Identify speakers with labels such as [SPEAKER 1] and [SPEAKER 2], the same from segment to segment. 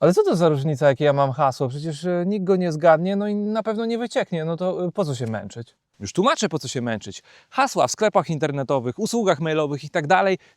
[SPEAKER 1] Ale co to za różnica, jakie ja mam hasło? Przecież e, nikt go nie zgadnie, no i na pewno nie wycieknie. No to e, po co się męczyć? Już tłumaczę, po co się męczyć. Hasła w sklepach internetowych, usługach mailowych i tak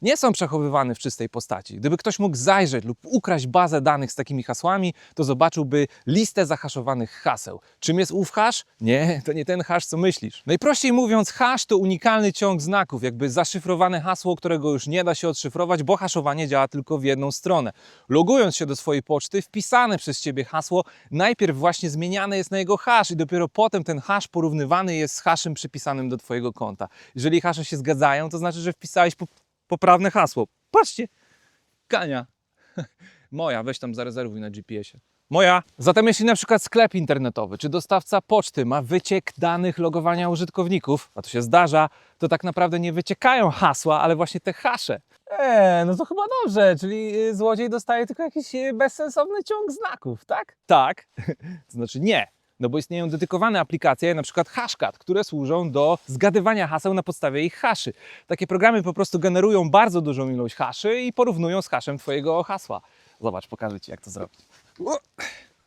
[SPEAKER 1] nie są przechowywane w czystej postaci. Gdyby ktoś mógł zajrzeć lub ukraść bazę danych z takimi hasłami, to zobaczyłby listę zahaszowanych haseł. Czym jest ów hash? Nie, to nie ten hash, co myślisz. Najprościej mówiąc, hash to unikalny ciąg znaków, jakby zaszyfrowane hasło, którego już nie da się odszyfrować, bo haszowanie działa tylko w jedną stronę. Logując się do swojej poczty, wpisane przez Ciebie hasło najpierw właśnie zmieniane jest na jego hash i dopiero potem ten hash porównywany jest z hashem przypisanym do Twojego konta. Jeżeli hasze się zgadzają, to znaczy, że wpisałeś po, poprawne hasło. Patrzcie, Kania. Moja, weź tam zarezerwuj na GPS-ie. Moja. Zatem jeśli na przykład sklep internetowy czy dostawca poczty ma wyciek danych logowania użytkowników, a to się zdarza, to tak naprawdę nie wyciekają hasła, ale właśnie te hasze. Eee, no to chyba dobrze, czyli y, złodziej dostaje tylko jakiś y, bezsensowny ciąg znaków, tak? Tak, to znaczy nie. No bo istnieją dedykowane aplikacje, na przykład Hashcat, które służą do zgadywania haseł na podstawie ich haszy. Takie programy po prostu generują bardzo dużą ilość haszy i porównują z haszem Twojego hasła. Zobacz, pokażę Ci, jak to zrobić.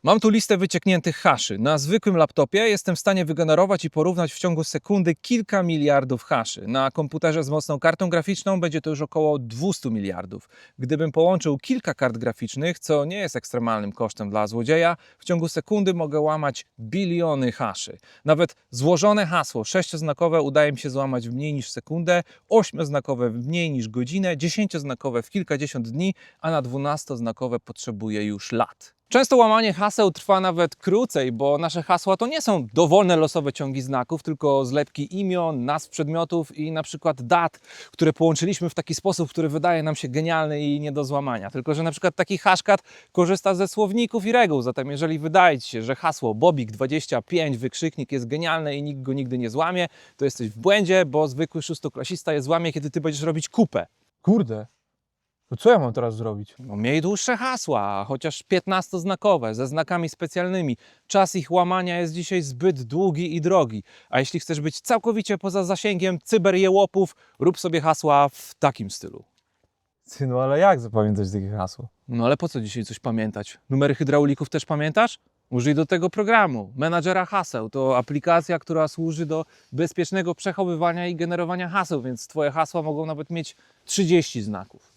[SPEAKER 1] Mam tu listę wyciekniętych haszy. Na zwykłym laptopie jestem w stanie wygenerować i porównać w ciągu sekundy kilka miliardów haszy. Na komputerze z mocną kartą graficzną będzie to już około 200 miliardów. Gdybym połączył kilka kart graficznych, co nie jest ekstremalnym kosztem dla złodzieja, w ciągu sekundy mogę łamać biliony haszy. Nawet złożone hasło sześcioznakowe udaje mi się złamać w mniej niż sekundę, ośmioznakowe w mniej niż godzinę, dziesięcioznakowe w kilkadziesiąt dni, a na dwunastoznakowe potrzebuje już lat. Często łamanie haseł trwa nawet krócej, bo nasze hasła to nie są dowolne losowe ciągi znaków, tylko zlepki imion, nazw przedmiotów i na przykład dat, które połączyliśmy w taki sposób, który wydaje nam się genialny i nie do złamania. Tylko, że na przykład taki hashcat korzysta ze słowników i reguł, zatem jeżeli wydaje Ci się, że hasło Bobik25 wykrzyknik jest genialne i nikt go nigdy nie złamie, to jesteś w błędzie, bo zwykły szóstoklasista je złamie, kiedy Ty będziesz robić kupę. Kurde, to co ja mam teraz zrobić? No, miej dłuższe hasła, chociaż 15-znakowe, ze znakami specjalnymi. Czas ich łamania jest dzisiaj zbyt długi i drogi. A jeśli chcesz być całkowicie poza zasięgiem cyberjełopów, rób sobie hasła w takim stylu. Ty, no ale jak zapamiętać takie hasło? No ale po co dzisiaj coś pamiętać? Numery hydraulików też pamiętasz? Użyj do tego programu. Menadżera haseł to aplikacja, która służy do bezpiecznego przechowywania i generowania haseł, więc Twoje hasła mogą nawet mieć 30 znaków.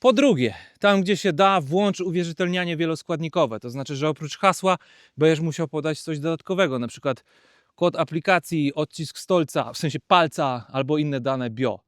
[SPEAKER 1] Po drugie, tam gdzie się da, włącz uwierzytelnianie wieloskładnikowe. To znaczy, że oprócz hasła będziesz musiał podać coś dodatkowego, na przykład kod aplikacji, odcisk stolca, w sensie palca albo inne dane bio.